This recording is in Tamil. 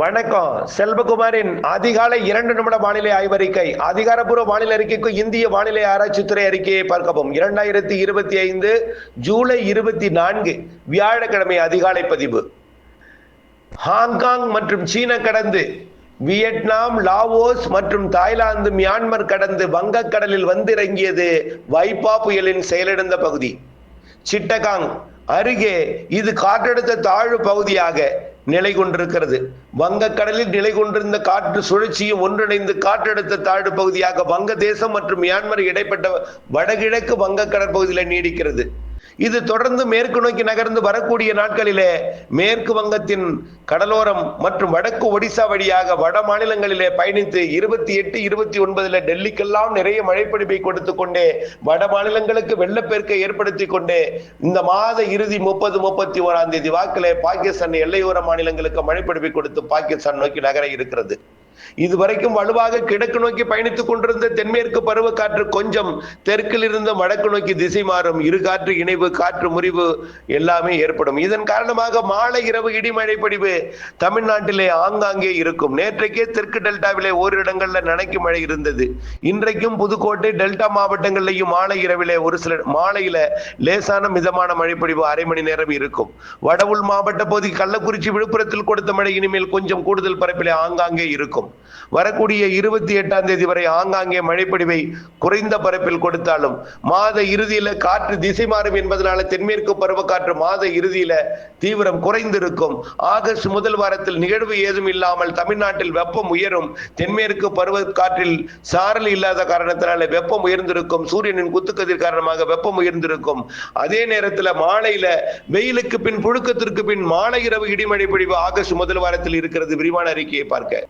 வணக்கம். செல்வகுமாரின் அதிகாலை இரண்டு நிமிட வானிலை ஆய்வறிக்கை. அதிகாரப்பூர்வ வானிலை அறிக்கைக்கு இந்திய வானிலை ஆராய்ச்சித்துறை அறிக்கையை பார்க்கவும். இரண்டாயிரத்தி இருபத்தி ஐந்து ஜூலை இருபத்தி நான்கு வியாழக்கிழமை அதிகாலை பதிவு. ஹாங்காங் மற்றும் சீன கடந்து வியட்நாம் லாவோஸ் மற்றும் தாய்லாந்து மியான்மர் கடந்து வங்கக்கடலில் வந்திறங்கியது வைப்பா புயலின் செயலிழந்த பகுதி. சிட்டகாங் அருகே இது காற்றழுத்த தாழ்வு பகுதியாக நிலை கொண்டிருக்கிறது வங்கக்கடலில் நிலை கொண்டிருந்த காற்று சுழற்சியும் ஒன்றிணைந்து காற்றழுத்த தாழ்வு பகுதியாக வங்கதேசம் மற்றும் மியான்மர் இடைப்பட்ட வடகிழக்கு வங்கக்கடல் பகுதியில் நீடிக்கிறது. இது தொடர்ந்து மேற்கு நோக்கி நகர்ந்து வரக்கூடிய நாட்களிலே மேற்கு வங்கத்தின் கடலோரம் மற்றும் வடக்கு ஒடிசா வழியாக வட மாநிலங்களிலே பயணித்து இருபத்தி எட்டு இருபத்தி ஒன்பதுல டெல்லிக்கெல்லாம் நிறைய மழைப்பிடிப்பை கொடுத்து கொண்டே வட மாநிலங்களுக்கு வெள்ளப்பெருக்கை ஏற்படுத்தி கொண்டே இந்த மாத இறுதி முப்பது முப்பத்தி ஓராம் தேதி வாக்கிலே பாகிஸ்தான் எல்லையோர மாநிலங்களுக்கு மழைப்பிடிப்பை கொடுத்து பாகிஸ்தான் நோக்கி நகர இருக்கிறது. இதுவரைக்கும் வலுவாக கிழக்கு நோக்கி பயணித்துக் கொண்டிருந்த தென்மேற்கு பருவக்காற்று கொஞ்சம் தெற்கில் இருந்து வடக்கு நோக்கி திசை மாறும். இரு காற்று இணைவு காற்று முறிவு எல்லாமே ஏற்படும். இதன் காரணமாக மாலை இரவு இடிமழை பொழிவு தமிழ்நாட்டிலே ஆங்காங்கே இருக்கும். நேற்றைக்கே தெற்கு டெல்டாவிலே ஓரிரு இடங்கள்ல நனைக்கு மழை இருந்தது. இன்றைக்கும் புதுக்கோட்டை டெல்டா மாவட்டங்களிலேயும் மாலை இரவிலே ஒரு சில மாலையில லேசான மிதமான மழை பொழிவு அரை மணி நேரம் இருக்கும். வடவுள் மாவட்ட பகுதி கள்ளக்குறிச்சி விழுப்புரத்தில் கொடுத்த மழை இனிமேல் கொஞ்சம் கூடுதல் பரப்பிலே ஆங்காங்கே இருக்கும். வரக்கூடிய இருபத்தி எட்டாம் தேதி வரை ஆங்காங்கே மழைப்பொழிவை குறைந்த பரப்பில் கொடுத்தாலும் மாத இறுதியில காற்று திசை மாறும் என்பதனால தென்மேற்கு பருவக்காற்று மாத இறுதியில தீவிரம் குறைந்திருக்கும். ஆகஸ்ட் முதல் வாரத்தில் நிகழ்வு ஏதும் இல்லாமல் தமிழ்நாட்டில் வெப்பம் உயரும். தென்மேற்கு பருவ காற்றில் சாரல் இல்லாத காரணத்தினால வெப்பம் உயர்ந்திருக்கும். சூரியனின் குத்துக்கதிர் காரணமாக வெப்பம் உயர்ந்திருக்கும். அதே நேரத்தில் மாலையில வெயிலுக்கு பின் புழுக்கத்திற்கு பின் மாலை இரவு இடிமழை பொழிவு ஆகஸ்ட் முதல் வாரத்தில் இருக்கிறது. விரிவான அறிக்கையை பார்க்க.